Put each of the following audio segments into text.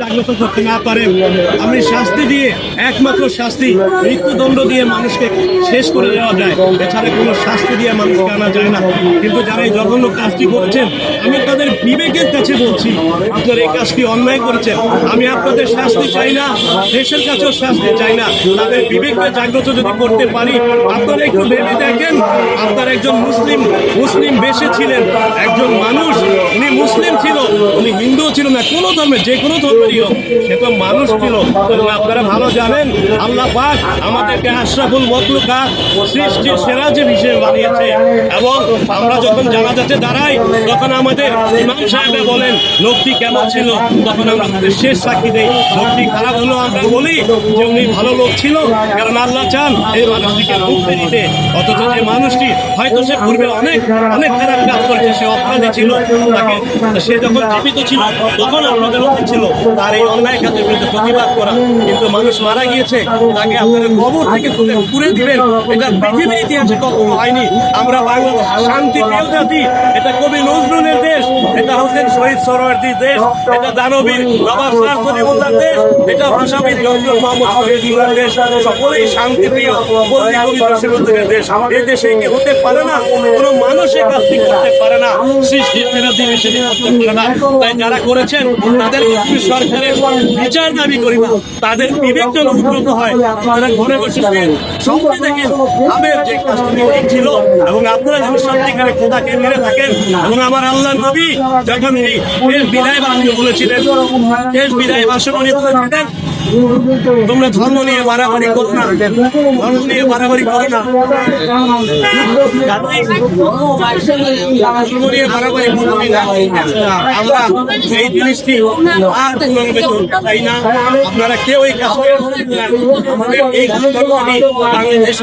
জাগ্রত করতে না পারেন আপনি শাস্তি দিয়ে, একমাত্র শাস্তি মৃত্যুদণ্ড দিয়ে মানুষকে শেষ করে দেওয়া যায়। এছাড়া কোনো শাস্তি দিয়ে মানুষকে আনা যায় না। কিন্তু যারা এই জঘন্য কাজটি করেছেন, আমি তাদের বিবেকের কাছে বলছি, আপনারা এই কাজটি অন্যায় করেছেন। আমি আপনাদের শাস্তি চাই না, দেশের কাছেও শাস্তি চাই না। তাদের বিবেককে জাগ্রত যদি করতে পারি, আপনারা একটু ভেবে দেখেন, আপনার একজন মুসলিম মুসলিম বেশে ছিলেন, একজন মানুষ উনি হিন্দুও ছিল না, কোনো ধর্মের, যে কোনো ধর্মেরই হোক, সে তো মানুষ ছিল। আপনারা ভালো জানেন, আল্লাহ পাক আমাদেরকে আশরাফুল মতলুকা সৃষ্টির সেরা যে হিসেবে বানিয়েছে। এবং আমরা যখন জানাজাতে দাঁড়াই, তখন আমাদের ইমাম সাহেবরা বলেন, লোকটি কেমন ছিল? তখন আমরা তাদের শেষ সাক্ষী দেই। লোকটি খারাপ হলো আমরা বলি যে উনি ভালো লোক ছিল, কারণ আল্লাহ চান এই মানুষটিকে মুক্তি দিতে অথচ যে মানুষটি, হয়তো সে পূর্বে অনেক অনেক খারাপ কাজ করেছে, সে অপরাধী ছিল। তাকে সে যখন জীবিত ছিল, তখন আপনাদের উচিত ছিল। তার এই অন্যায় কাজের বিরুদ্ধে প্রতিবাদ করা। কিন্তু মানুষ মারা গিয়েছে, তাকে আপনারা কবর থেকে তুলে পুড়ে দিবেন। এটা পৃথিবীর ইতিহাসে কখনো হয়নি। আমরা বাংলাদেশ শান্তি প্রিয় জাতি। এটা কবি নজরুলের দেশ, এটা হোসেন শহীদ সরোয়ার্দির দেশ, এটা দানবীর বাবা শাহ সলিমুল্লাহর দেশ, এটা ভাষাবিদ জয়নুল মোহাম্মদ শহীদুল্লাহর দেশ। সকলেই শান্তি প্রিয়, বন্দী কবি নজরুলের দেশ। এই দেশে কি হতে পারে না, কোনো মানুষ এই কাজটি করতে পারে না। সৃষ্টির বিরোধী সেটি করতে পারে না। তাই যারা করেছেন, তাদের সরকারের বিচার দাবি করি না। তাদের বিবেক যেন উন্নত হয়, তারা ঘরে বসে সঙ্গে দেখেন আমের যে কাজটি ছিল এবং আপনারা যখন সত্যিকারে খোদাকে মেরে থাকেন এবং আমার আল্লাহ নবী, যখন বিদায় বাসী বলেছিলেন শেষ বিদায় বাসন উনি বলেছিলেন তোমরা ধর্ম নিয়ে মারামারি করো না। ধর্ম নিয়ে মারামারি করো না। ধর্ম নিয়ে করবি না। আমরা এই জিনিসটি আর চাই না। আপনারা কেউ এই কাজ আমাদের এই বাংলাদেশ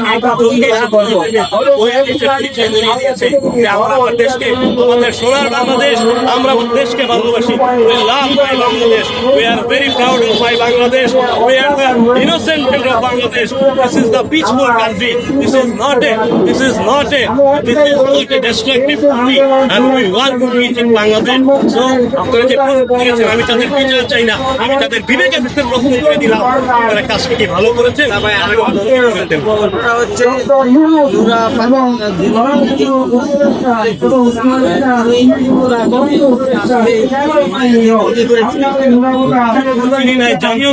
আমরা আমার দেশকে, আমাদের সোনার বাংলাদেশ, আমরা দেশকে ভালোবাসি। My Bangladesh. We are very proud of my Bangladesh. We are the innocent people of Bangladesh this is the peaceful country this is not a this is not a this is not a destructive country and we want to reach in Bangladesh so আপনারা যে প্রশ্ন করেছেন আমি তাদের বিচার চাই না আমি তাদের বিবেকের ভিতরে প্রশ্ন করে দিলাম তারা কাজকে কি ভালো করেছেন হচ্ছে জানিও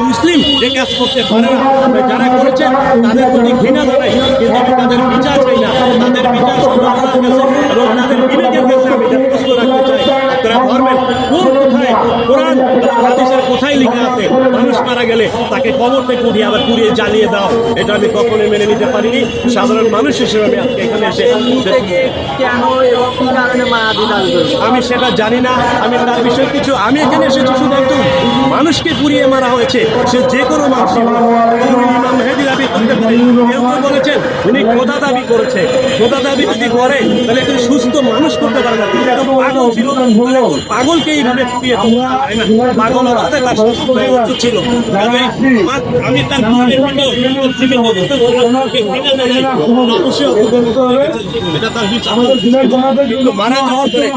মুসলিম যে কাজ করতে পারে না। যারা করেছে, তাদের প্রতি ঘৃণা জানাই। কিন্তু আমি তাদের বিচার চাই না। তাদের বিচার আল্লাহর কাছে। এবং তাদের বিবেকের কাছে রাখতে চাই। তারা ধর্মের কোন কোথায়? কোরআন কোথায় লেখা আছে? মানুষ মারা গেলে তাকে কবর থেকে উঠিয়ে আবার পুড়িয়ে জ্বালিয়ে দাও। এটা আমি কখনোই মেনে নিতে পারিনি। সাধারণ মানুষ হিসেবে আমি আজকে এখানে এসে আমি সেটা জানি না। আমি তার বিষয়ে কিছু আমি এখানে এসেছি শুধু একজন মানুষকে পুড়িয়ে মারা হয়েছে। সে যে কোনো মানুষ। ইমাম মেহেদি বলেছেন? উনি দাবি করেছে। খোদা দাবি যদি করে তাহলে একজন সুস্থ মানুষ করতে পারে না। পাগল ছিল। পাগলকে এইভাবে অবস্থায় তার সুস্থ ছিল। আমি তার মারা যাওয়ার পরে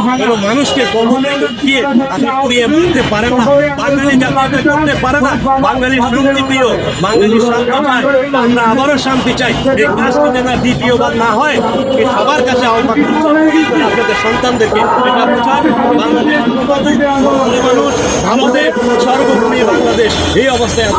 মানুষকে কবরে দিয়ে আপনি পুড়িয়ে মারতে পারেন না। বাঙালি করতে পারে না। বাঙালি শান্তি প্রিয়। বাঙালি শান্তি আমরা আবারও শান্তি চাই এই কাজটি যেন দ্বিতীয়বার না হয় এই সবার কাছে আহ্বান আপনাদের সন্তানদেরকে বাংলাদেশ মানুষ, আমাদের সর্বভূমি বাংলাদেশ, এই অবস্থায়।